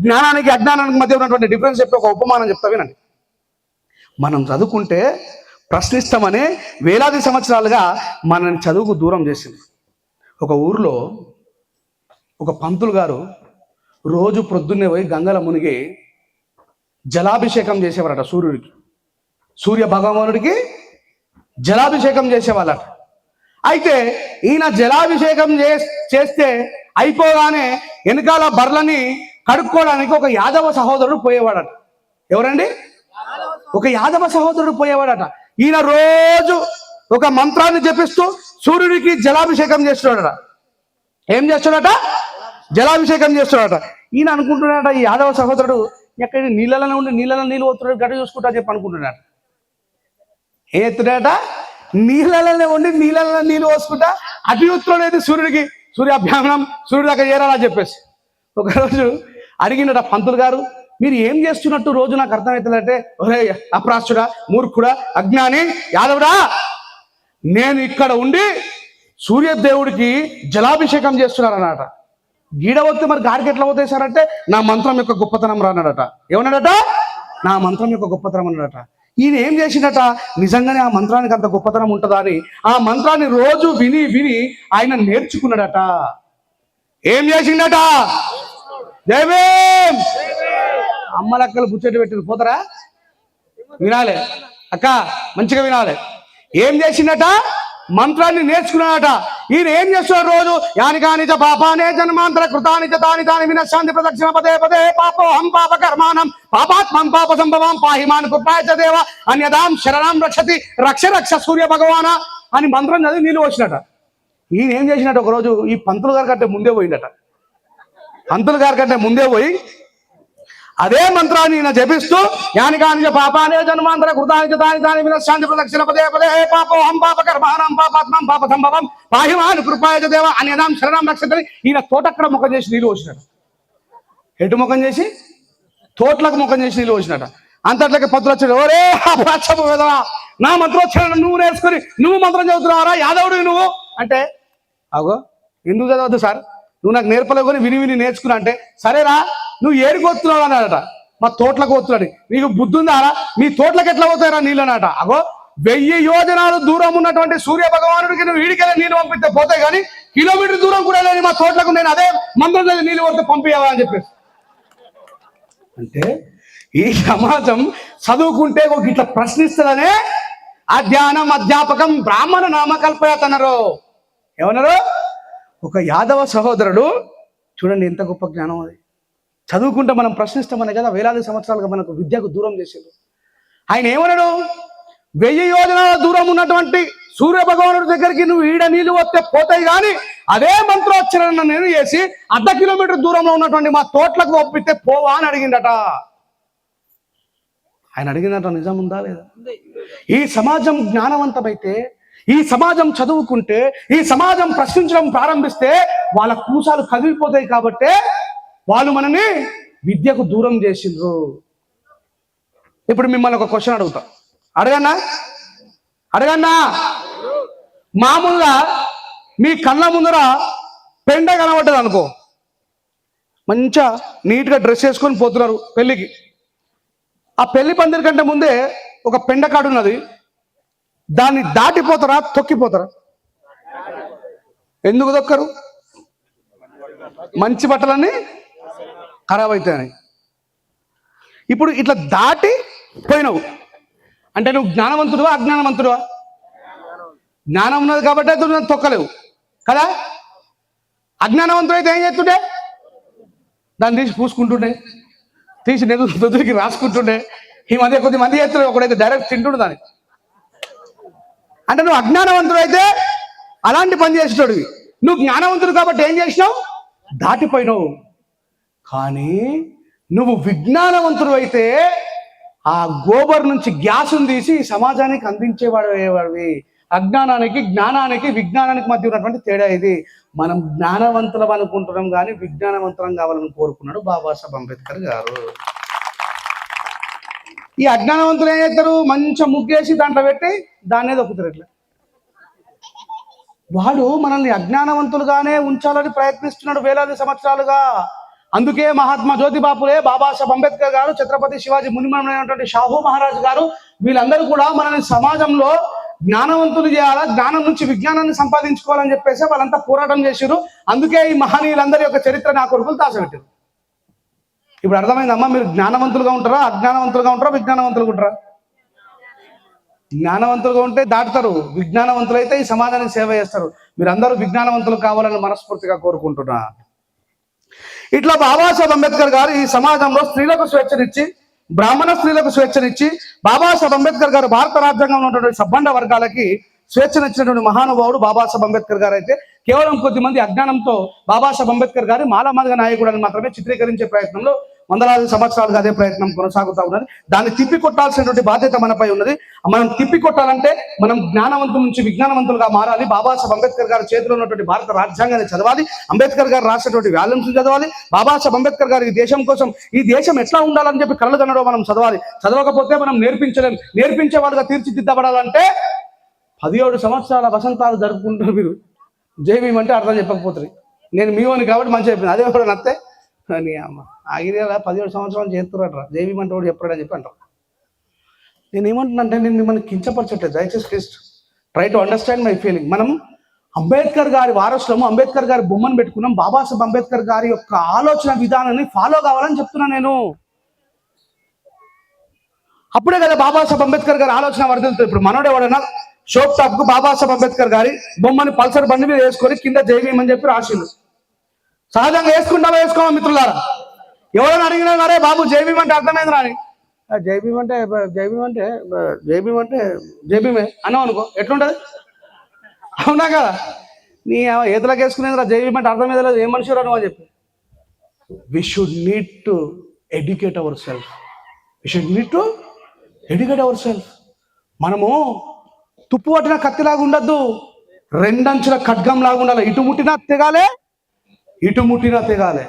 జ్ఞానానికి అజ్ఞానానికి మధ్య ఉన్నటువంటి డిఫరెన్స్ చెప్పి ఒక ఉపమానం చెప్తా వినండి. మనం చదువుకుంటే ప్రశ్నిస్తామని వేలాది సంవత్సరాలుగా మనల్ని చదువుకు దూరం చేసింది. ఒక ఊర్లో ఒక పంతులు గారు రోజు ప్రొద్దున్నే పోయి గంగల మునిగి జలాభిషేకం చేసేవారట సూర్యుడికి. సూర్య భగవానుడికి జలాభిషేకం చేసేవాళ్ళట. అయితే ఈయన జలాభిషేకం చే చేస్తే అయిపోగానే వెనకాల బర్లని కడుక్కోవడానికి ఒక యాదవ సహోదరుడు పోయేవాడట. ఎవరండి? ఒక యాదవ సహోదరుడు పోయేవాడట. ఈయన రోజు ఒక మంత్రాన్ని జపిస్తూ సూర్యుడికి జలాభిషేకం చేస్తున్నాడట. ఏం చేస్తున్నాడట? జలాభిషేకం చేస్తున్నాడట. ఈయన అనుకుంటున్నాడట ఈ యాదవ సహోదరుడు ఎక్కడ నీళ్ళలోనే ఉండి నీళ్ళలో నీళ్ళు పోతున్నాడు గడ్డ చూసుకుంటా చెప్పి అనుకుంటున్నాడు ఏ ఎత్తుడాట నీళ్ళలోనే ఉండి నీళ్ళలో నీళ్ళు పోసుకుంటా అటు చూస్తున్నాడేది సూర్యుడికి. సూర్యాభ్యామనం సూర్యుడు దాకా చేరాలని చెప్పేసి. ఒకరోజు అడిగినట పంతులు గారు మీరు ఏం చేస్తున్నట్టు రోజు నాకు అర్థమవుతుందంటే ఒరే అప్రాస్తుడా మూర్ఖుడా అజ్ఞాని యాదవుడా నేను ఇక్కడ ఉండి సూర్యదేవుడికి జలాభిషేకం చేస్తున్నారన్నట గీడ మరి గాడికి ఎట్లా పోతాయి నా మంత్రం యొక్క గొప్పతనం రానడట. ఏమన్నాడట? నా మంత్రం యొక్క గొప్పతనం అన్నాడట. ఈయన ఏం చేసిండట? నిజంగానే ఆ మంత్రానికి అంత గొప్పతనం ఉంటుందా అని ఆ మంత్రాన్ని రోజు విని విని ఆయన నేర్చుకున్నాడట. ఏం చేసిండట? జయభీం అమ్మలక్కలు బుచ్చెట్టు పెట్టి పోతారా? వినాలి. అక్క మంచిగా వినాలి. ఏం చేసిండట మంత్రాన్ని నేర్చుకున్నాడట. ఈయన ఏం చేస్తున్నాడు రోజు? యాని కానిచ పాపానే జన్మాంతర కృతాని తాని తాని వినశాంతి ప్రదక్షిణ పదే పదే పాపోహం పాప కర్మానం. పాపాత్మం పాప సంభవం పాహిమాన్ కృపాయ దేవ. అన్యదాం శరణం రక్షతి రక్ష రక్ష సూర్య భగవాన అని మంత్రం చదివి నీళ్ళు వచ్చినట ఈయన ఏం చేసినట్టు ఒక రోజు ఈ పంతులు గారి కంటే ముందే పోయిందట. పంతులు గారి కంటే ముందే పోయి అదే మంత్రాన్ని ఈయన జపిస్తూ యానికాని పాపానే జన్మాంతర కృతాని దాని తాని తాని వినశాంతి ప్రదక్షిణ పదే పదే పాపోహం పాప కర్మానం పాపాత్మం పాప సంభవం పాహిమాన్ కృపాయ చ దేవ అన్యదాం శరణం రక్షతి ఈయన తోటక్కడ ముఖం చేసి నీళ్ళు వచ్చినాడు ఎటు ముఖం చేసి? తోటలకు ముఖం చేసి నీళ్ళు వచ్చినట అంతట్లకి పత్రులు వచ్చాడు ఓరే అప్రాచ్యము వేదవా నా మంత్రోచ్చారణ నువ్వు నేర్చుకుని నువ్వు మంత్రం చదువుతున్నావరా యాదవుడు నువ్వు? అంటే అగో ఎందుకు చదవద్దు సార్? నువ్వు నాకు నేర్పలేకొని విని విని నేర్చుకున్నా అంటే సరేరా నువ్వు ఏడుకొస్తున్నావు అన్నాడట. మా తోటలకు వస్తున్నాడు. నీకు బుద్ధి ఉందారా మీ తోటలకు ఎట్లా పోతారా నీళ్ళు అన్నట అగో వెయ్యి యోజనాలు దూరం ఉన్నటువంటి సూర్య భగవానుడికి నువ్వు వీడికెళ్ళి నీళ్ళు పంపిస్తే పోతాయి కానీ కిలోమీటర్ దూరం కూడా లేని మా తోటలకు నేను అదే మంత్రం చదివి నీళ్ళు కొడితే పంపించావా అని చెప్పేసి. అంటే ఈ సమాజం చదువుకుంటే ఒక ఇట్లా ప్రశ్నిస్తుందనే అధ్యానం అధ్యాపకం బ్రాహ్మణ నామకల్పయతనరు. ఏమన్నారు? ఒక యాదవ సహోదరుడు చూడండి ఎంత గొప్ప జ్ఞానం అది. చదువుకుంటే మనం ప్రశ్నిస్తామనే కదా వేలాది సంవత్సరాలుగా మనకు విద్యకు దూరం చేసేది ఆయన ఏమన్నాడు వెయ్యి యోజనాల దూరం ఉన్నటువంటి సూర్య భగవానుడి దగ్గరికి నువ్వు ఈడ నీళ్ళు వస్తే పోతాయి కానీ అదే మంత్రోచ్చరణ నేను చేసి అర్ధ కిలోమీటర్ దూరంలో ఉన్నటువంటి మా తోటలకు ఒప్పితే పోవా అని అడిగిందట ఆయన అడిగిందట నిజం ఉందా లేదా? ఈ సమాజం జ్ఞానవంతమైతే ఈ సమాజం చదువుకుంటే ఈ సమాజం ప్రశ్నించడం ప్రారంభిస్తే వాళ్ళ కూసాలు కదిలిపోతాయి కాబట్టే వాళ్ళు మనని విద్యకు దూరం చేసిండ్రు. ఇప్పుడు మిమ్మల్ని ఒక క్వశ్చన్ అడుగుతా. అడగన్నా అడగన్నా మామూలుగా మీ కళ్ళ ముందర పెండ కనబడ్డది అనుకో. మంచిగా నీట్గా డ్రెస్ వేసుకొని పోతున్నారు పెళ్ళికి. ఆ పెళ్ళి పందిరి కంటే ముందే ఒక పెండకాడు ఉన్నది. దాన్ని దాటిపోతారా? తొక్కిపోతారా? ఎందుకు దొక్కరు మంచి బట్టలన్నీ ఖరాబ్ అవుతాయని ఇప్పుడు ఇట్లా దాటి పోయినావు. అంటే నువ్వు జ్ఞానవంతుడువా అజ్ఞానవంతుడువా? జ్ఞానం ఉన్నది కాబట్టి అయితే నువ్వు తొక్కలేవు. కదా? అజ్ఞానవంతుడు అయితే ఏం చేస్తుండే? దాన్ని తీసి పూసుకుంటుండే. తీసి నెదు రాసుకుంటుండే. ఈ మధ్య కొద్ది మంది చేస్తారు ఒకడైతే డైరెక్ట్ తింటుండే దాన్ని. అంటే నువ్వు అజ్ఞానవంతుడు అయితే అలాంటి పని చేసేటోడివి. నువ్వు జ్ఞానవంతుడు కాబట్టి ఏం చేసినావు? దాటిపోయినావు. కానీ నువ్వు విజ్ఞానవంతుడు అయితే ఆ గోబర్ నుంచి గ్యాసును తీసి సమాజానికి అందించేవాడు అయ్యేవాడివి. అజ్ఞానానికి జ్ఞానానికి విజ్ఞానానికి మధ్య ఉన్నటువంటి తేడా ఇది. మనం జ్ఞానవంతులం అనుకుంటున్నాం కానీ విజ్ఞానవంతులం కావాలని కోరుకున్నాడు బాబాసాహెబ్ అంబేద్కర్ గారు. ఈ అజ్ఞానవంతులు ఏం చేస్తారు? మంచిగా ముగ్గేసి దాంట్లో పెట్టి దాన్నే దొక్కుతారు ఇట్లా. వాడు మనల్ని అజ్ఞానవంతులుగానే ఉంచాలని ప్రయత్నిస్తున్నాడు వేలాది సంవత్సరాలుగా. అందుకే మహాత్మా జ్యోతిబాపులే బాబాసాహెబ్ అంబేద్కర్ గారు ఛత్రపతి శివాజీ మునిమైనటువంటి షాహూ మహారాజ్ గారు వీళ్ళందరూ కూడా మనల్ని సమాజంలో జ్ఞానవంతులు చేయాలా జ్ఞానం నుంచి విజ్ఞానాన్ని సంపాదించుకోవాలని చెప్పేసి వాళ్ళంతా పోరాటం చేశారు అందుకే ఈ మహనీయులందరి యొక్క చరిత్ర నా కొడుకులు దాచబెట్టారు ఇప్పుడు అర్థమైందమ్మా మీరు జ్ఞానవంతులుగా ఉంటారా? అజ్ఞానవంతులుగా ఉంటారా? విజ్ఞానవంతులుగా ఉంటారా? జ్ఞానవంతులుగా ఉంటే దాటుతారు. విజ్ఞానవంతులు అయితే ఈ సమాజానికి సేవ చేస్తారు. మీరు అందరూ విజ్ఞానవంతులు కావాలని మనస్ఫూర్తిగా కోరుకుంటున్నా. ఇట్లా బాబాసాహెబ్ అంబేద్కర్ గారు ఈ సమాజంలో స్త్రీలకు స్వేచ్ఛనిచ్చి బ్రాహ్మణ స్త్రీలకు స్వేచ్ఛనిచ్చి బాబాసాహెబ్ అంబేద్కర్ గారు భారత రాజ్యాంగంలో ఉన్నటువంటి సబ్బండ వర్గాలకి స్వేచ్ఛనిచ్చినటువంటి మహానుభావుడు బాబాసాహెబ్ అంబేద్కర్ గారు అయితే కేవలం కొద్ది మంది అజ్ఞానంతో బాబాసాహెబ్ అంబేద్కర్ గారి మాలమాదిగ నాయకుడు అని మాత్రమే చిత్రీకరించే ప్రయత్నంలో వందలాది సంవత్సరాలుగా అదే ప్రయత్నం కొనసాగుతూ ఉన్నది. దాన్ని తిప్పి కొట్టాల్సినటువంటి బాధ్యత మనపై ఉన్నది. మనం తిప్పి కొట్టాలంటే మనం జ్ఞానవంతుల నుంచి విజ్ఞానవంతులుగా మారాలి. బాబాసాహెబ్ అంబేద్కర్ గారి చేతిలో ఉన్నటువంటి భారత రాజ్యాంగాన్ని చదవాలి. అంబేద్కర్ గారు రాసినటువంటి వాల్యూమ్స్ చదవాలి. బాబాసాహెబ్ అంబేద్కర్ గారి ఈ దేశం కోసం ఈ దేశం ఎట్లా ఉండాలని చెప్పి కళ్ళు కన్నడో మనం చదవాలి. చదవకపోతే మనం నేర్పించలేం. నేర్పించే వాళ్ళుగా తీర్చిదిద్దబడాలంటే పదిహేడు సంవత్సరాల వసంతాలు జరుపుకుంటారు మీరు జైవీం అంటే అర్థం చెప్పకపోతుంది నేను మీ వాడిని కాబట్టి మంచిగా చెప్పింది అదే కూడా నత్తే? అని అమ్మ. ఆగిరేలా పదిహేడు సంవత్సరాలు చేస్తున్నాడు జైవీం అంటే వాడు చెప్పాడని చెప్పి అంటారు నేను ఏమంటున్నానంటే నేను మిమ్మల్ని కించపరచట్లేదు. దయచేసి please try to understand my feeling. మనం అంబేద్కర్ గారి వారసులము అంబేద్కర్ గారి బొమ్మను పెట్టుకున్నాం. బాబాసాహెబ్ అంబేద్కర్ గారి యొక్క ఆలోచన విధానాన్ని ఫాలో కావాలని చెప్తున్నా నేను. అప్పుడే కదా బాబాసాహెబ్ అంబేద్కర్ గారి ఆలోచన వర్ధిల్తుంది ఇప్పుడు మనోడు ఎవడైనా షోప్ టాప్కు బాబాసాహెబ్ అంబేద్కర్ గారి బొమ్మని పల్సర్ బండి మీద వేసుకొని కింద జైవీమని చెప్పి రాసిండు. సహజంగా వేసుకుంటావా వేసుకోమా మిత్రులారా? ఎవరైనా అడిగినా అరే బాబు జైబీం అంటే అర్థమైంది రాని. జైబీం అంటే జైబీం అంటే జైబీం అంటే జైబీమే అన్నావు అనుకో. ఎట్లుంటది? అవునా కదా? నీ ఈతలకు వేసుకునేది రా జైబీం అంటే అర్థమైంది లేదు. ఏం మనిషి రాను అని చెప్పి. We should need to educate our self we should need to educate our self మనము తుప్పు పట్టిన కత్తిలాగా ఉండద్దు. రెండంచుల ఖడ్గం లాగా ఉండాలి. ఇటు ముట్టినా తెగాలే ఇటు ముట్టినా తెగాలే.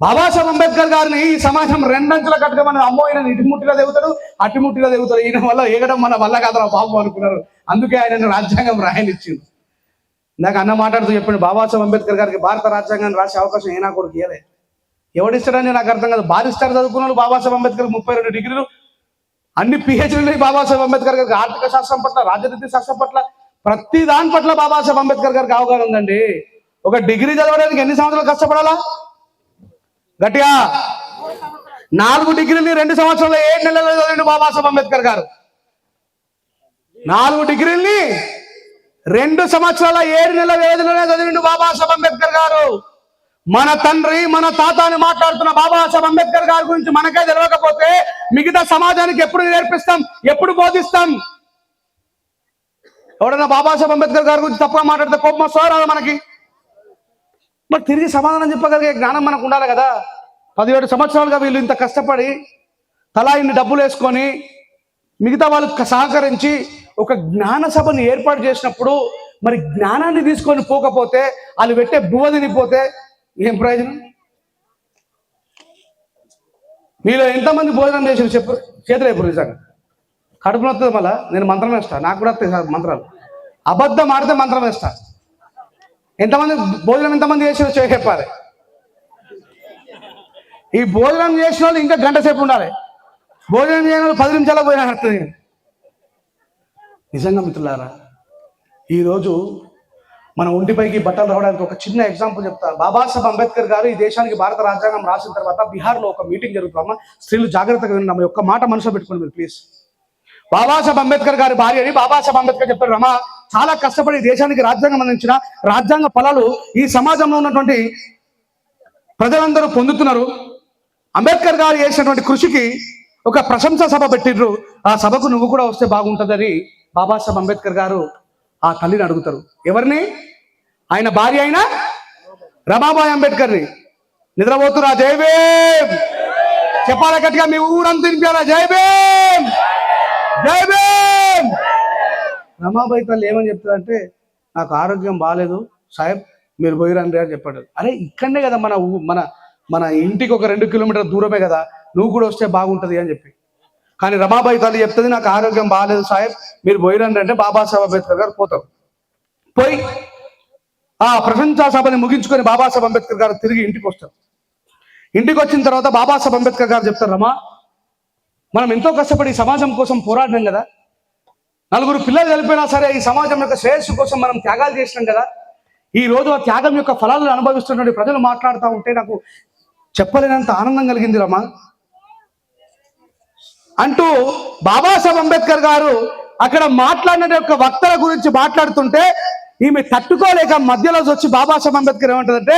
బాబాసాహెబ్ అంబేద్కర్ గారిని ఈ సమాజం రెండంచుల ఖడ్గం అని అమ్మో ఈయన ఇటు ముట్టిలో దిగుతాడు అటు ముట్టిలో దిగుతాడు ఈయన వల్ల ఏగడం మన వల్ల కాదరా బాబు అనుకున్నారు. అందుకే ఆయన రాజ్యాంగం రాయనిచ్చింది నాకు అన్న మాట్లాడుతూ చెప్పండి. బాబాసాహెబ్ అంబేద్కర్ గారికి భారత రాజ్యాంగాన్ని రాసే అవకాశం ఏనా కొడుకు ఇయ్యలే. ఎవడిస్తాడని నాకు అర్థం కాదు. బాధిస్తారు చదువుకున్న వాళ్ళు బాబాసాహెబ్ అంబేద్కర్ ముప్పై రెండు డిగ్రీలు. అన్ని పిహెచ్డీలు బాబాసాహెబ్ అంబేద్కర్ గారికి ఆర్థిక శాస్త్రం పట్ల రాజనీతి శాస్త్రం పట్ల ప్రతి దాని పట్ల బాబాసాహెబ్ అంబేద్కర్ గారికి అవగాహన ఉందండి. ఒక డిగ్రీ చదవడానికి ఎన్ని సంవత్సరాలు కష్టపడాలా? గట్టిగా నాలుగు డిగ్రీలు రెండు సంవత్సరాలు ఏడు నెలలు చదివిండు బాబాసాహెబ్ అంబేద్కర్ గారు. నాలుగు డిగ్రీల్ని రెండు సంవత్సరాల ఏడు నెలల వ్యవధిలోనే చదివిండు బాబాసాహెబ్ అంబేద్కర్ గారు. మన తండ్రి మన తాత అని మాట్లాడుతున్న బాబాసాహెబ్ అంబేద్కర్ గారి గురించి మనకే తెలియకపోతే మిగతా సమాజానికి ఎప్పుడు నేర్పిస్తాం ఎప్పుడు బోధిస్తాం? ఎవడైనా బాబాసాహెబ్ అంబేద్కర్ గారి గురించి తప్పుగా మాట్లాడితే కోపం వస్తారా మనకి? మరి తిరిగి సమాధానం చెప్పగలిగే జ్ఞానం మనకు ఉండాలి కదా. పదిహేడు సంవత్సరాలుగా వీళ్ళు ఇంత కష్టపడి తలా ఇన్ని డబ్బులు వేసుకొని మిగతా వాళ్ళు సహకరించి ఒక జ్ఞాన సభను ఏర్పాటు చేసినప్పుడు మరి జ్ఞానాన్ని తీసుకొని పోకపోతే వాళ్ళు పెట్టే బువ తినిపోతే ఏం ప్రయోజనం? మీలో ఎంతమంది భోజనం చేసారు చెప్పు చేతులు ఎప్పుడు నిజంగా. కడుపు నొస్తుంది మళ్ళా? నేను మంత్రం వేస్తా. నాకు కూడా వస్తాయి మంత్రాలు. అబద్ధం ఆడితే మంత్రం వేస్తా. ఎంతమంది భోజనం ఎంతమంది చేసారో చెప్పాలి. ఈ భోజనం చేసిన వాళ్ళు ఇంకా గంట సేపు ఉండాలి. భోజనం చేయని వాళ్ళు పది నిమిషాల పోయినా వస్తుంది నిజంగా మిత్రులారా ఈరోజు మన ఒంటిపైకి బట్టలు రావడానికి ఒక చిన్న ఎగ్జాంపుల్ చెప్తా. బాబాసాహెబ్ అంబేద్కర్ గారు ఈ దేశానికి భారత రాజ్యాంగం రాసిన తర్వాత బీహార్లో ఒక మీటింగ్ జరుగుతుందమ్మా స్త్రీలు జాగ్రత్తగా విన్నాము ఒక్క మాట మనసులో పెట్టుకోండి మీరు ప్లీజ్ బాబాసాహెబ్ అంబేద్కర్ గారి భార్య అని బాబాసాహెబ్ అంబేద్కర్ చెప్పారు. రమా చాలా కష్టపడి దేశానికి రాజ్యాంగం అందించిన రాజ్యాంగ ఫలాలు ఈ సమాజంలో ఉన్నటువంటి ప్రజలందరూ పొందుతున్నారు. అంబేద్కర్ గారు చేసినటువంటి కృషికి ఒక ప్రశంసా సభ పెట్టిండ్రు ఆ సభకు నువ్వు కూడా వస్తే బాగుంటుందని బాబాసాహెబ్ అంబేద్కర్ గారు ఆ తల్లిని అడుగుతారు. ఎవరిని? ఆయన భార్య అయిన? రమాబాయ్ అంబేద్కర్ని. నిద్రపోతురా జై భీమ్! చెప్పాలి గట్టిగా మీ ఊరంతా తినిపించాలా జై భీమ్! జై రమాబాయి తల్లి ఏమని చెప్తుందంటే నాకు ఆరోగ్యం బాగాలేదు సాహెబ్ మీరు పోయిరండి అని చెప్పాడు. అరే ఇక్కడనే కదా మన ఊ- మన మన ఇంటికి ఒక రెండు కిలోమీటర్ దూరమే కదా నువ్వు కూడా వస్తే బాగుంటుంది అని చెప్పి. కానీ రమాబాయి తల్లి చెప్తుంది నాకు ఆరోగ్యం బాగాలేదు సాహెబ్ మీరు పోయిరండి అంటే బాబాసాహెబ్ అంబేద్కర్ గారు పోతారు. పోయి ఆ ప్రశంసా సభని ముగించుకొని బాబాసాహెబ్ అంబేద్కర్ గారు తిరిగి ఇంటికి వస్తారు. ఇంటికి వచ్చిన తర్వాత బాబాసాహెబ్ అంబేద్కర్ గారు చెప్తారు రమా మనం ఎంతో కష్టపడి ఈ సమాజం కోసం పోరాడినాం కదా. నలుగురు పిల్లలు చనిపోయినా సరే ఈ సమాజం యొక్క శ్రేయస్సు కోసం మనం త్యాగాలు చేసినాం కదా. ఈ రోజు ఆ త్యాగం యొక్క ఫలాలను అనుభవిస్తున్నటువంటి ప్రజలు మాట్లాడుతూ ఉంటే నాకు చెప్పలేనంత ఆనందం కలిగింది రమా. అంటూ బాబాసాహెబ్ అంబేద్కర్ గారు అక్కడ మాట్లాడిన యొక్క వక్తల గురించి మాట్లాడుతుంటే ఈమె తట్టుకోలేక మధ్యలో వచ్చి బాబాసాహెబ్ అంబేద్కర్ ఏమంటుందంటే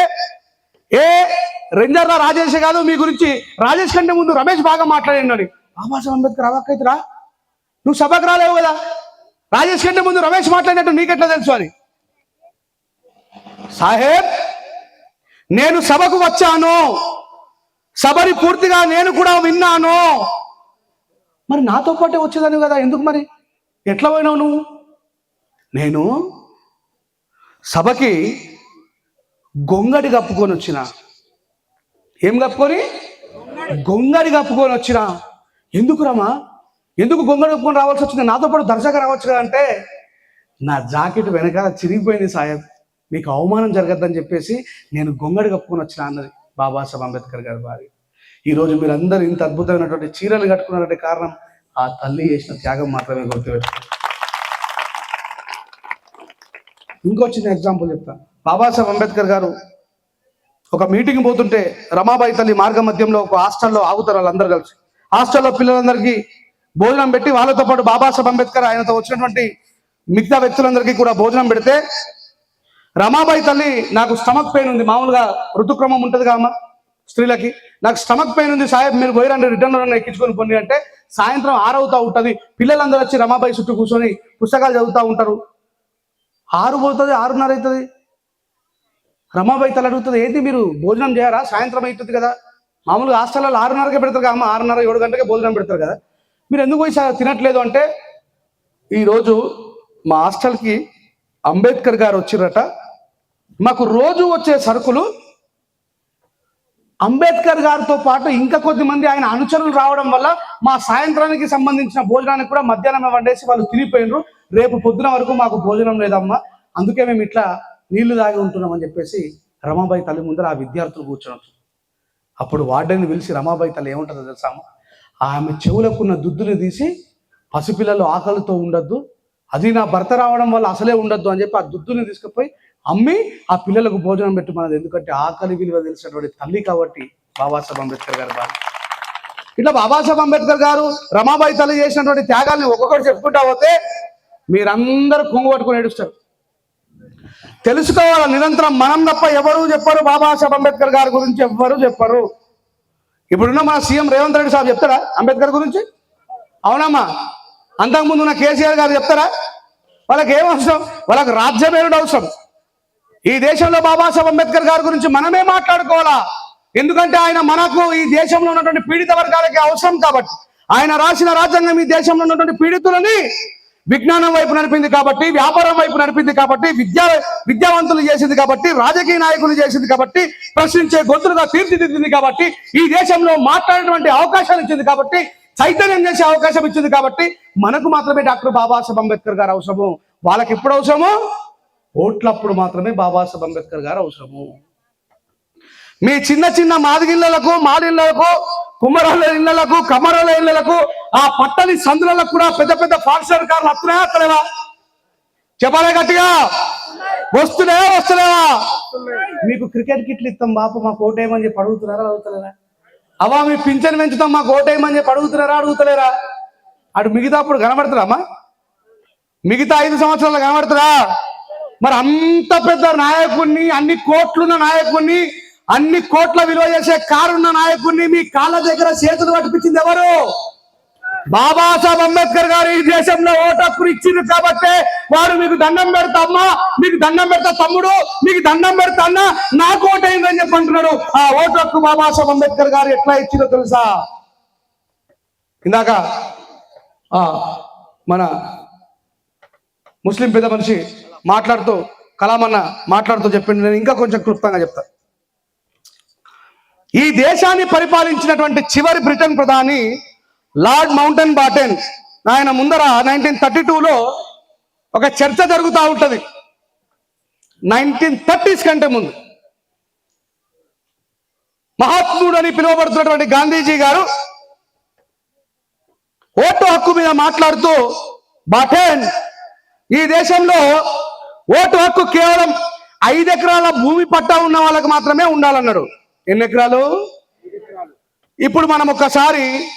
ఏ రెంజర్రా రాజేష్ కాదు మీ గురించి రాజేష్ కంటే ముందు రమేష్ బాగా మాట్లాడిండని బాబాసాహెబ్ అంబేద్కర్ అవాక్కైతురా నువ్వు సభకు రాలేవు కదా? రాజేష్ కంటే ముందు రమేష్ మాట్లాడినట్టు నీకెట్లా తెలుసు అని. సాహెబ్ నేను సభకు వచ్చాను. సభని పూర్తిగా నేను కూడా విన్నాను. మరి నాతో పాటే వచ్చేదాన్ని కదా ఎందుకు మరి? ఎట్లా పోయినావు నువ్వు? నేను సభకి గొంగడి కప్పుకొని వచ్చిన. ఏం కప్పుకొని? గొంగడి కప్పుకొని వచ్చిన. ఎందుకు రమా? ఎందుకు గొంగడి కప్పుకొని రావాల్సి వచ్చింది? నాతో పాటు దర్శగా రావచ్చు కదా అంటే నా జాకెట్ వెనకాల చిరిగిపోయింది సాహెబ్ మీకు అవమానం జరగద్దని చెప్పేసి నేను గొంగడి కప్పుకొని వచ్చిన అన్నది బాబాసాహెబ్ అంబేద్కర్ గారి భార్య. ఈరోజు మీరందరూ ఇంత అద్భుతమైనటువంటి చీరలు కట్టుకున్నారంటే కారణం ఆ తల్లి చేసిన త్యాగం మాత్రమే గుర్తుపెట్టు ఇంకో చిన్న ఎగ్జాంపుల్ చెప్తాను బాబాసాహెబ్ అంబేద్కర్ గారు ఒక మీటింగ్ పోతుంటే రమాబాయి తల్లి మార్గ మధ్యంలో ఒక హాస్టల్లో ఆగుతారు వాళ్ళందరూ కలిసి హాస్టల్లో పిల్లలందరికీ భోజనం పెట్టి వాళ్ళతో పాటు బాబాసాహెబ్ అంబేద్కర్ ఆయనతో వచ్చినటువంటి మిగతా వ్యక్తులందరికీ కూడా భోజనం పెడితే రమాబాయి తల్లి నాకు స్టమక్ పెయిన్ ఉంది మామూలుగా ఋతుక్రమం ఉంటుంది అమ్మ స్త్రీలకి. నాకు స్టమక్ పెయిన్ ఉంది సాహెబ్ మీరు పోయిరండి రిటర్న్ రన్ ఎక్కించుకొని పొంది అంటే సాయంత్రం ఆరవుతా ఉంటుంది. పిల్లలందరూ వచ్చి రమాబాయి చుట్టూ కూర్చొని పుస్తకాలు చదువుతూ ఉంటారు. ఆరు పోతుంది ఆరున్నర అవుతుంది రమాబాయి తల అడుగుతుంది ఏంటి మీరు భోజనం చేయరా సాయంత్రం అవుతుంది కదా. మామూలుగా హాస్టల్లో ఆరున్నరకే పెడతారు కదా అమ్మ ఆరున్నర ఏడు గంటకే భోజనం పెడతారు కదా. మీరు ఎందుకు పోయి తినట్లేదు అంటే ఈరోజు మా హాస్టల్కి అంబేద్కర్ గారు వచ్చిరట మాకు రోజు వచ్చే సరుకులు అంబేద్కర్ గారితో పాటు ఇంకా కొద్ది మంది ఆయన అనుచరులు రావడం వల్ల మా సాయంత్రానికి సంబంధించిన భోజనానికి కూడా మధ్యాహ్నం వండేసి వాళ్ళు తినిపోయినరు. రేపు పొద్దున వరకు మాకు భోజనం లేదమ్మా. అందుకే మేము ఇట్లా నీళ్ళు దాగి ఉంటున్నాం అని చెప్పేసి రమాబాయి తల్లి ముందర ఆ విద్యార్థులు కూర్చున్నారు. అప్పుడు వార్డెన్ పిలిచి రమాబాయి తల్లి ఏముంటుందో తెలుసామా ఆమె చెవులకున్న దుద్దుని తీసి పసిపిల్లలు ఆకలితో ఉండొద్దు. అది నా భర్త రావడం వల్ల అసలే ఉండొద్దు అని చెప్పి ఆ దుద్దుని తీసుకుపోయి అమ్మి ఆ పిల్లలకు భోజనం పెట్టమన్నది ఎందుకంటే ఆకలి విలువ తెలిసినటువంటి తల్లి కాబట్టి బాబాసాహెబ్ అంబేద్కర్ గారు బాగా ఇట్లా బాబాసాహెబ్ అంబేద్కర్ గారు రమాబాయి తల్లి చేసినటువంటి త్యాగాల్ని ఒక్కొక్కటి చెప్పుకుంటా పోతే మీరందరూ కొంగు పట్టుకొని ఏడుస్తారు. తెలుసుకోవాలి నిరంతరం మనం తప్ప ఎవరు చెప్పరు బాబాసాహెబ్ అంబేద్కర్ గారి గురించి ఎవరు చెప్పరు. ఇప్పుడున్న మన సీఎం రేవంత్ రెడ్డి సాబ్ చెప్తారా అంబేద్కర్ గురించి? అవునమ్మా. అంతకుముందు ఉన్న కేసీఆర్ గారు చెప్తారా? వాళ్ళకి ఏం అవసరం? వాళ్ళకి రాజ్యమేరుడు అవసరం. ఈ దేశంలో బాబాసాహెబ్ అంబేద్కర్ గారి గురించి మనమే మాట్లాడుకోవాలా? ఎందుకంటే ఆయన మనకు ఈ దేశంలో ఉన్నటువంటి పీడిత వర్గాలకి అవసరం కాబట్టి. ఆయన రాసిన రాజ్యాంగం ఈ దేశంలో ఉన్నటువంటి పీడితులని విజ్ఞానం వైపు నడిపింది కాబట్టి వ్యాపారం వైపు నడిపింది కాబట్టి విద్యా విద్యావంతులు చేసింది కాబట్టి రాజకీయ నాయకులు చేసింది కాబట్టి ప్రశ్నించే గొంతులుగా తీర్చిదిద్దింది కాబట్టి ఈ దేశంలో మాట్లాడేటువంటి అవకాశాలు ఇచ్చింది కాబట్టి చైతన్యం చేసే అవకాశం ఇచ్చింది కాబట్టి మనకు మాత్రమే డాక్టర్ బాబాసాహెబ్ అంబేద్కర్ గారు అవసరము. వాళ్ళకి ఎప్పుడు అవసరము? ఓట్లప్పుడు మాత్రమే బాబాసాహెబ్ అంబేద్కర్ గారు అవసరము. మీ చిన్న చిన్న మాదిగిళ్ళలకు మాడిళ్ళకు కుమ్మరాల ఇళ్ళకు కమరాల ఇళ్ళకు ఆ పట్టని సందులకు కూడా పెద్ద పెద్ద ఫాక్సర్ కార్లు వస్తున్నాయా వస్తలేవా? చెప్పాలే గట్టిగా? వస్తున్నాయా వస్తున్నాయా మీకు క్రికెట్ కిట్లు ఇస్తాం బాపు మాకు ఓటేయమని చెప్పి అడుగుతున్నారా అడుగుతలేరా? అవా మీ పింఛన్ పెంచుతాం మాకు ఓటేయమని చెప్పి అడుగుతున్నారా అడుగుతలేరా? అటు మిగతా అప్పుడు కనబడుతున్నామా? మిగతా ఐదు సంవత్సరాలు కనబడుతురా మరి అంత పెద్ద నాయకుడిని అన్ని కోట్లున్న నాయకుడిని అన్ని కోట్ల విలువ చేసే కారున్న నాయకుడిని మీ కాళ్ళ దగ్గర చేతులు పట్టిపించింది ఎవరు? బాబాసాహెబ్ అంబేద్కర్ గారు ఈ దేశంలో ఓటు హక్కును ఇచ్చింది కాబట్టే వారు మీకు దండం పెడతా అమ్మా మీకు దండం పెడతా తమ్ముడు మీకు దండం పెడతా అన్న నాకు ఓటైందని చెప్పి అంటున్నాడు. ఆ ఓటు హక్కు బాబాసాహెబ్ అంబేద్కర్ గారు ఎట్లా ఇచ్చిందో తెలుసా? ఇందాక ఆ, మన ముస్లిం పెద్ద మనిషి మాట్లాడుతూ కలామన్న మాట్లాడుతూ చెప్పింది నేను ఇంకా కొంచెం క్లుప్తంగా చెప్తా. ఈ దేశాన్ని పరిపాలించినటువంటి చివరి బ్రిటన్ ప్రధాని లార్డ్ మౌంటైన్ బాటెన్ ఆయన ముందర నైన్టీన్ థర్టీ టూలో ఒక చర్చ జరుగుతూ ఉంటుంది. నైన్టీన్ థర్టీస్ కంటే ముందు. మహాత్ముడు అని పిలువబడుతున్నటువంటి గాంధీజీ గారు ఓటు హక్కు మీద మాట్లాడుతూ బాటెన్ ఈ దేశంలో ఓటు హక్కు కేవలం ఐదు ఎకరాల భూమి పట్టా ఉన్న వాళ్ళకి మాత్రమే ఉండాలన్నాడు. ఎన్ని ఎకరాలు? ఇప్పుడు మనం ఒక్కసారి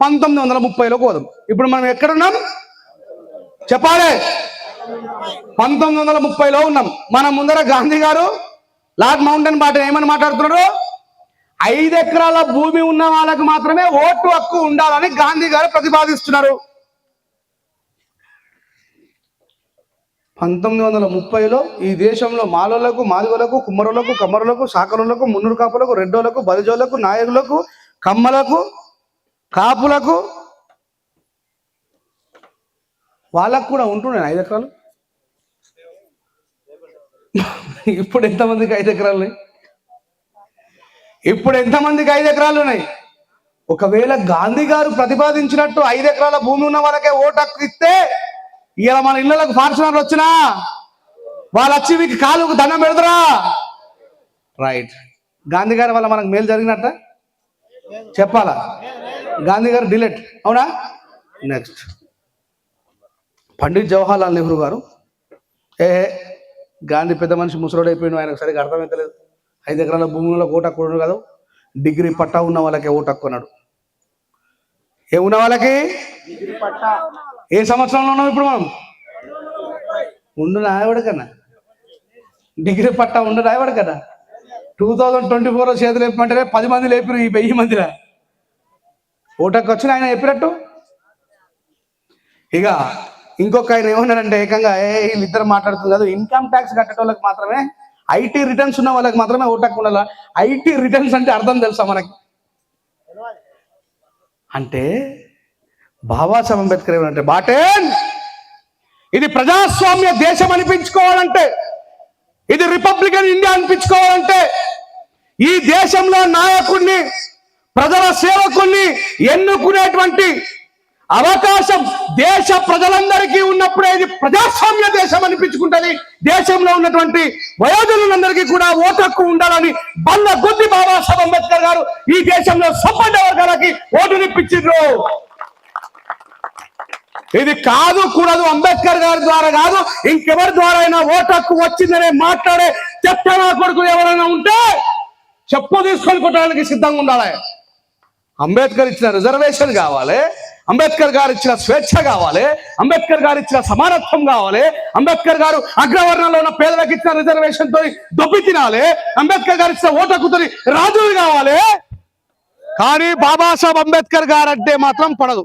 పంతొమ్మిది వందల ముప్పైలో పోదాం. ఇప్పుడు మనం ఎక్కడున్నాం? చెప్పాలి. పంతొమ్మిది వందల ముప్పైలో ఉన్నాం. మన ముందర గాంధీ గారు లార్డ్ మౌంటైన్ బాట ఏమని మాట్లాడుతున్నాడు? ఐదు ఎకరాల భూమి ఉన్న వాళ్ళకి మాత్రమే ఓటు హక్కు ఉండాలని గాంధీ గారు ప్రతిపాదిస్తున్నారు. పంతొమ్మిది వందల ముప్పైలో ఈ దేశంలో మాలోలకు మాదిగోలకు కుమ్మరులకు కమ్మరులకు సాకరులకు మున్నూరు కాపులకు రెడ్డోలకు బలిజోలకు నాయకులకు కమ్మలకు కాపులకు వాళ్ళకు కూడా ఉంటుండే ఐదు ఎకరాలు? ఇప్పుడు ఎంతమందికి ఐదు ఎకరాలు ఉన్నాయి? ఇప్పుడు ఎంతమందికి ఐదు ఎకరాలు ఉన్నాయి? ఒకవేళ గాంధీ గారు ప్రతిపాదించినట్టు ఐదు ఎకరాల భూమి ఉన్న వాళ్ళకే ఓటు హక్కు ఇస్తే ఇలా మన ఇళ్ళకు ఫార్చునర్లు వచ్చినా వాళ్ళు వచ్చి మీకు కాలుకు దండం పెడతారా? రైట్ గాంధీ గారి వల్ల మనకు మేలు జరిగినట్ట? చెప్పాలా? గాంధీ గారు డిలెట్. అవునా? నెక్స్ట్ పండిత్ జవహర్లాల్ నెహ్రూ గారు. ఏ గాంధీ పెద్ద మనిషి ముసలోడైపోయిన ఆయనకు సరిగ్గా అర్థమవుతలేదు ఐదు ఎకరాల భూములలో ఓటు హక్కు కదా డిగ్రీ పట్టా ఉన్న వాళ్ళకి ఓటు హక్కు అన్నాడు. ఏ ఉన్న వాళ్ళకి? ఏ సంవత్సరంలో ఉన్నాం ఇప్పుడు మనం? ఉండు కదా డిగ్రీ పట్టా ఉండు కదా టూ థౌజండ్ ట్వంటీ ఫోర్లో చేతులు లేపమంటే పది మంది లేపారు ఈ వెయ్యి మందిరా ఓటకు వచ్చిన ఆయన చెప్పినట్టు? ఇక ఇంకొక ఆయన ఏమన్నాడంటే ఏకంగా ఏ వీళ్ళిద్దరు మాట్లాడుతుంది కదా ఇన్కమ్ ట్యాక్స్ కట్టేటోళ్ళకి మాత్రమే ఐటీ రిటర్న్స్ ఉన్న వాళ్ళకి మాత్రమే ఓటకు ఉండాలి? ఐటీ రిటర్న్స్ అంటే అర్థం తెలుసా మనకి? అంటే బాబాసాహెబ్ అంబేద్కర్ ఏమంటే బాటేన్! ఇది ప్రజాస్వామ్య దేశం అనిపించుకోవాలంటే ఇది రిపబ్లికన్ ఇండియా అనిపించుకోవాలంటే ఈ దేశంలో నాయకుడిని ప్రజల సేవకుల్ని ఎన్నుకునేటువంటి అవకాశం దేశ ప్రజలందరికీ ఉన్నప్పుడే ఇది ప్రజాస్వామ్య దేశం అనిపించుకుంటది. దేశంలో ఉన్నటువంటి వయోజనులందరికీ కూడా ఓటు హక్కు ఉండాలని బల్ల గుద్ది బాబాసాహెబ్ అంబేద్కర్ గారు ఈ దేశంలో సంపన్న వర్గాలకి ఓటునిప్పించారు ఇది కాదు కూడదు. అంబేద్కర్ గారి ద్వారా కాదు ఇంకెవరి ద్వారా అయినా ఓటు హక్కు వచ్చిందనే మాట్లాడే చెప్తానా కొడుకు ఎవరైనా ఉంటే చెప్పు తీసుకొని కొట్టడానికి సిద్ధంగా ఉండాలి. అంబేద్కర్ ఇచ్చిన రిజర్వేషన్ కావాలి అంబేద్కర్ గారు ఇచ్చిన స్వేచ్ఛ కావాలి అంబేద్కర్ గారు ఇచ్చిన సమానత్వం కావాలి అంబేద్కర్ గారు అగ్రవర్ణంలో ఉన్న పేదలకు ఇచ్చిన రిజర్వేషన్తో దొబ్బి తినాలి అంబేద్కర్ గారు ఇచ్చిన ఓటకుతో రాజులు కావాలి. కానీ బాబాసాహెబ్ అంబేద్కర్ గారు అంటే మాత్రం పడదు.